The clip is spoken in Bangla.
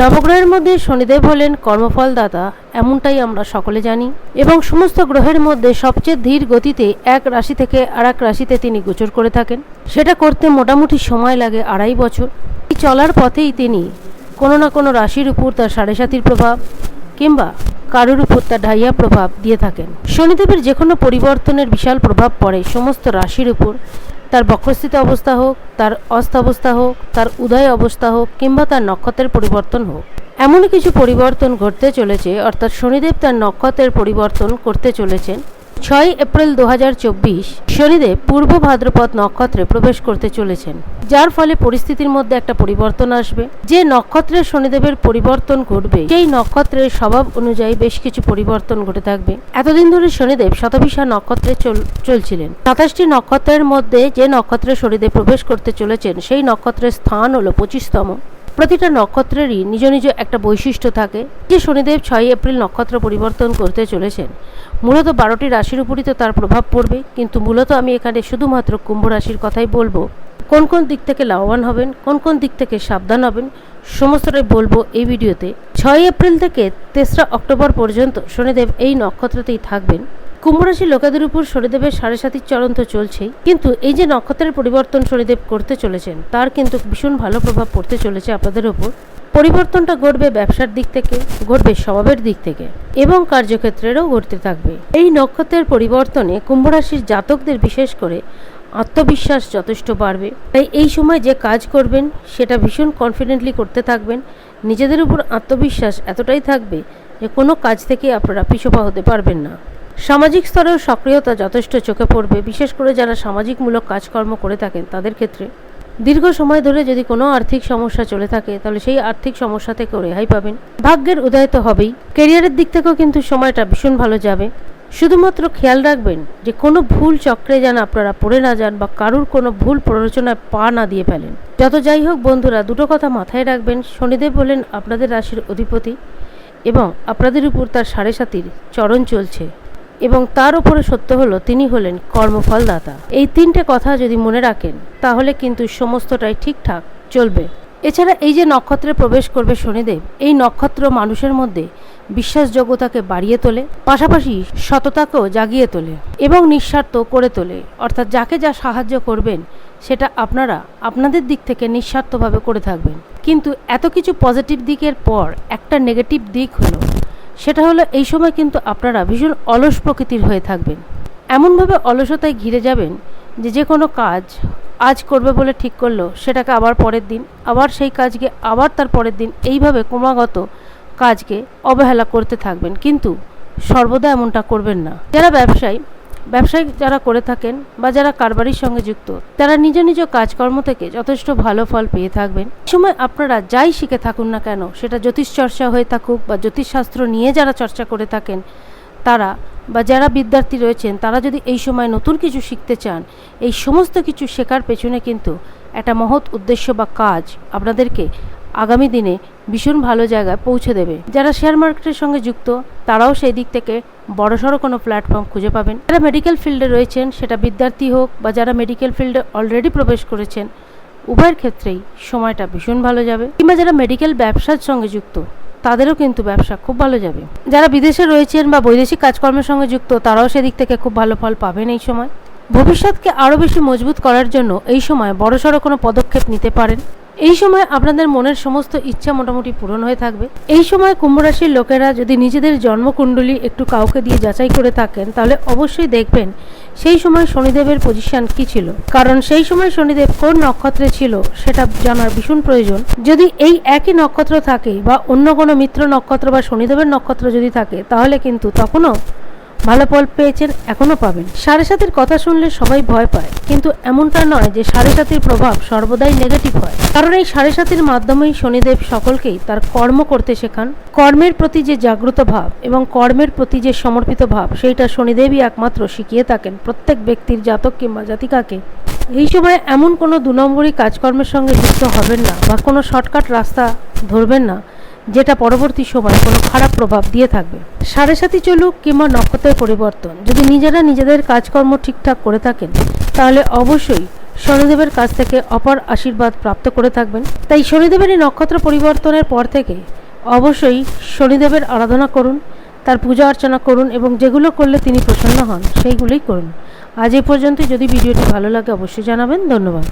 নবগ্রহের মধ্যে শনিদেব হলেন কর্মফলদাতা এমনটাই আমরা সকলে জানি। এবং সমস্ত গ্রহের মধ্যে সবচেয়ে ধীর গতিতে এক রাশি থেকে আর এক রাশিতে তিনি গোচর করে থাকেন। সেটা করতে মোটামুটি সময় লাগে আড়াই বছর। চলার পথেই তিনি কোনো না কোনো রাশির উপর তার সাড়ে সাতির প্রভাব কিংবা কারুর উপর তার ঢাইয়া প্রভাব দিয়ে থাকেন। শনিদেবের যে কোনো পরিবর্তনের বিশাল প্রভাব পড়ে সমস্ত রাশির উপর। তার বক্রস্থিত অবস্থা হোক, তার অস্ত অবস্থা হোক, তার উদয় অবস্থা হোক, কিংবা তার নক্ষত্রের পরিবর্তন হোক। এমনই কিছু পরিবর্তন ঘটতে চলেছে, অর্থাৎ শনিদেব তার নক্ষত্রের পরিবর্তন করতে চলেছেন। ছয় এপ্রিল দু শনিদেব পূর্ব ভাদ্রপদ নক্ষত্রে প্রবেশ করতে চলেছেন। যার ফলে পরিস্থিতির মধ্যে একটা পরিবর্তন আসবে। যে নক্ষত্রের শনিদেবের পরিবর্তন ঘটবে, সেই নক্ষত্রের স্বভাব অনুযায়ী বেশ কিছু পরিবর্তন ঘটে থাকবে। এতদিন ধরে শনিদেব শতভিসা নক্ষত্রে চল- চলছিলেন। সাতাশটি নক্ষত্রের মধ্যে যে নক্ষত্রে শনিদেব প্রবেশ করতে চলেছেন, সেই নক্ষত্রের স্থান হলো পঁচিশতম। প্রতিটা নক্ষত্রেরই নিজ নিজ একটা বৈশিষ্ট্য থাকে, যে শনিদেব ছয় এপ্রিল নক্ষত্র পরিবর্তন করতে চলেছেন। মূলত বারোটি রাশির উপরই তো তার প্রভাব পড়বে, কিন্তু মূলত আমি এখানে শুধুমাত্র কুম্ভ রাশির কথাই বলব। কোন কোন দিক থেকে লাভবান হবেন, কোন কোন দিক থেকে সাবধান হবেন, সমস্তটাই বলব এই ভিডিওতে। ছয় এপ্রিল থেকে তেসরা অক্টোবর পর্যন্ত শনিদেব এই নক্ষত্রতেই থাকবেন। কুম্ভ রাশির লোকেদের উপর শনিদেবের সাড়ে সাতির চরণ তো চলছেই। কিন্তু এই যে নক্ষত্রের পরিবর্তন শনিদেব করতে চলেছেন, তার কিন্তু ভীষণ ভালো প্রভাব পড়তে চলেছে আপনাদের উপর। পরিবর্তনটা ঘটবে ব্যবসার দিক থেকে, ঘটবে স্বভাবের দিক থেকে এবং কার্যক্ষেত্রেরও ঘটতে থাকবে। এই নক্ষত্রের পরিবর্তনে কুম্ভ রাশির জাতকদের বিশেষ করে আত্মবিশ্বাস যথেষ্ট বাড়বে। তাই এই সময় যে কাজ করবেন, সেটা ভীষণ কনফিডেন্টলি করতে থাকবেন। নিজেদের উপর আত্মবিশ্বাস এতটাই থাকবে যে কোনো কাজ থেকে আপনারা পিছপা হতে পারবেন না। সামাজিক স্তরেও সক্রিয়তা যথেষ্ট চোখে পড়বে, বিশেষ করে যারা সামাজিকমূলক কাজকর্ম করে থাকেন তাদের ক্ষেত্রে। দীর্ঘ সময় ধরে যদি কোনো আর্থিক সমস্যা চলে থাকে, তাহলে সেই আর্থিক সমস্যা থেকেও রেহাই পাবেন। ভাগ্যের উদয় তো হবেই। কেরিয়ারের দিক থেকেও কিন্তু সময়টা ভীষণ ভালো যাবে। শুধুমাত্র খেয়াল রাখবেন যে কোনো ভুল চক্রে যেন আপনারা পড়ে না যান বা কারুর কোনো ভুল প্ররোচনায় পা না দিয়ে ফেলেন। যত যাই হোক বন্ধুরা, দুটো কথা মাথায় রাখবেন। শনিদেব হলেন আপনাদের রাশির অধিপতি এবং আপনাদের উপর তার সাড়ে সাতির চরণ চলছে। এবং তার উপরে সত্য হলো, তিনি হলেন কর্মফলদাতা। এই তিনটে কথা যদি মনে রাখেন, তাহলে কিন্তু সমস্তটাই ঠিকঠাক চলবে। এছাড়া এই যে নক্ষত্রে প্রবেশ করবে শনিদেব, এই নক্ষত্র মানুষের মধ্যে বিশ্বাসযোগ্যতাকে বাড়িয়ে তোলে, পাশাপাশি সততাকেও জাগিয়ে তোলে এবং নিঃস্বার্থ করে তোলে। অর্থাৎ যাকে যা সাহায্য করবেন, সেটা আপনারা আপনাদের দিক থেকে নিঃস্বার্থভাবে করে থাকবেন। কিন্তু এত কিছু পজিটিভ দিকের পর একটা নেগেটিভ দিক হলো সেটা হলো এই সময় কিন্তু আপনারা ভীষণ অলস প্রকৃতির হয়ে থাকবেন। এমনভাবে অলসতায় ঘিরে যাবেন যে যে কোনো কাজ আজ করবে বলে ঠিক করল, সেটাকে আবার পরের দিন, আবার সেই কাজকে আবার তার পরের দিন এইভাবে ক্রমাগত কাজকে অবহেলা করতে থাকবেন। কিন্তু সর্বদা এমনটা করবেন না। যারা ব্যবসায়ী ব্যবসায়ী যারা করে থাকেন বা যারা কারবারির সঙ্গে যুক্ত, তারা নিজ নিজ কাজকর্ম থেকে যথেষ্ট ভালো ফল পেয়ে থাকবেন। সময় আপনারা যাই শিখে থাকুন না কেন, সেটা জ্যোতিষ চর্চা হয়ে থাকুক বা জ্যোতিষশাস্ত্র নিয়ে যারা চর্চা করে থাকেন, তারা বা যারা বিদ্যার্থী রয়েছেন, তারা যদি এই সময় নতুন কিছু শিখতে চান, এই সমস্ত কিছু শেখার পেছনে কিন্তু একটা মহৎ উদ্দেশ্য বা কাজ আপনাদেরকে আগামী দিনে ভীষণ ভালো জায়গায় পৌঁছে দেবে। যারা শেয়ার মার্কেটের সঙ্গে যুক্ত, তারাও সেই দিক থেকে বড়সড় কোনো প্ল্যাটফর্ম খুঁজে পাবেন। যারা মেডিকেল ফিল্ডে রয়েছেন, সেটা বিদ্যার্থী হোক বা যারা মেডিকেল ফিল্ডে অলরেডি প্রবেশ করেছেন, উভয়ের ক্ষেত্রেই সময়টা ভীষণ ভালো যাবে। কিংবা যারা মেডিকেল ব্যবসার সঙ্গে যুক্ত, তাদেরও কিন্তু ব্যবসা খুব ভালো যাবে। যারা বিদেশে রয়েছেন বা বৈদেশিক কাজকর্মের সঙ্গে যুক্ত, তারাও সেদিক থেকে খুব ভালো ফল পাবেন এই সময়। ভবিষ্যৎকে আরও বেশি মজবুত করার জন্য এই সময় বড়সড় কোনো পদক্ষেপ নিতে পারেন। এই সময় আপনাদের মনের সমস্ত ইচ্ছা মোটামুটি পূরণ হয়ে থাকবে। এই সময় কুম্ভ রাশির লোকেরা যদি নিজেদের জন্মকুণ্ডলী একটু কাউকে দিয়ে যাচাই করে থাকেন, তাহলে অবশ্যই দেখবেন সেই সময় শনিদেবের পজিশন কি ছিল। কারণ সেই সময় শনিদেব কোন নক্ষত্রে ছিল, সেটা জানার ভীষণ প্রয়োজন। যদি এই একই নক্ষত্র থাকে বা অন্য কোনো মিত্র নক্ষত্র বা শনিদেবের নক্ষত্র যদি থাকে, তাহলে কিন্তু তখনও ভালো ফল পেয়েছেন, এখনও পাবেন। সাড়ে সাতের কথা শুনলে সবাই ভয় পায়, কিন্তু এমনটা নয় যে সাড়ে সাতের প্রভাব সর্বদাই নেগেটিভ হয়। কারণ এই সাড়ে সাতের মাধ্যমেই শনিদেব সকলকেই তার কর্ম করতে শেখান। কর্মের প্রতি যে জাগ্রত ভাব এবং কর্মের প্রতি যে সমর্পিত ভাব, সেইটা শনিদেবই একমাত্র শিখিয়ে থাকেন প্রত্যেক ব্যক্তির জাতক কিংবা জাতিকাকে। এই সময় এমন কোনো দু নম্বরই কাজকর্মের সঙ্গে যুক্ত হবেন না বা কোনো শর্টকাট রাস্তা ধরবেন না। যেটা পরবর্তী সময়ে কোনো খারাপ প্রভাব দিয়ে থাকবে। সাড়ে সাথী চলুক কিংবা নক্ষত্রের পরিবর্তন, যদি নিজেরা নিজেদের কাজকর্ম ঠিকঠাক করে থাকেন, তাহলে অবশ্যই শনিদেবের কাছ থেকে অপার আশীর্বাদ প্রাপ্ত করে থাকবেন। তাই শনিদেবের এই নক্ষত্র পরিবর্তনের পর থেকে অবশ্যই শনিদেবের আরাধনা করুন, তার পূজা অর্চনা করুন এবং যেগুলো করলে তিনি প্রসন্ন হন, সেইগুলোই করুন। আজ এই পর্যন্ত যদি ভিডিওটি ভালো লাগে, অবশ্যই জানাবেন। ধন্যবাদ।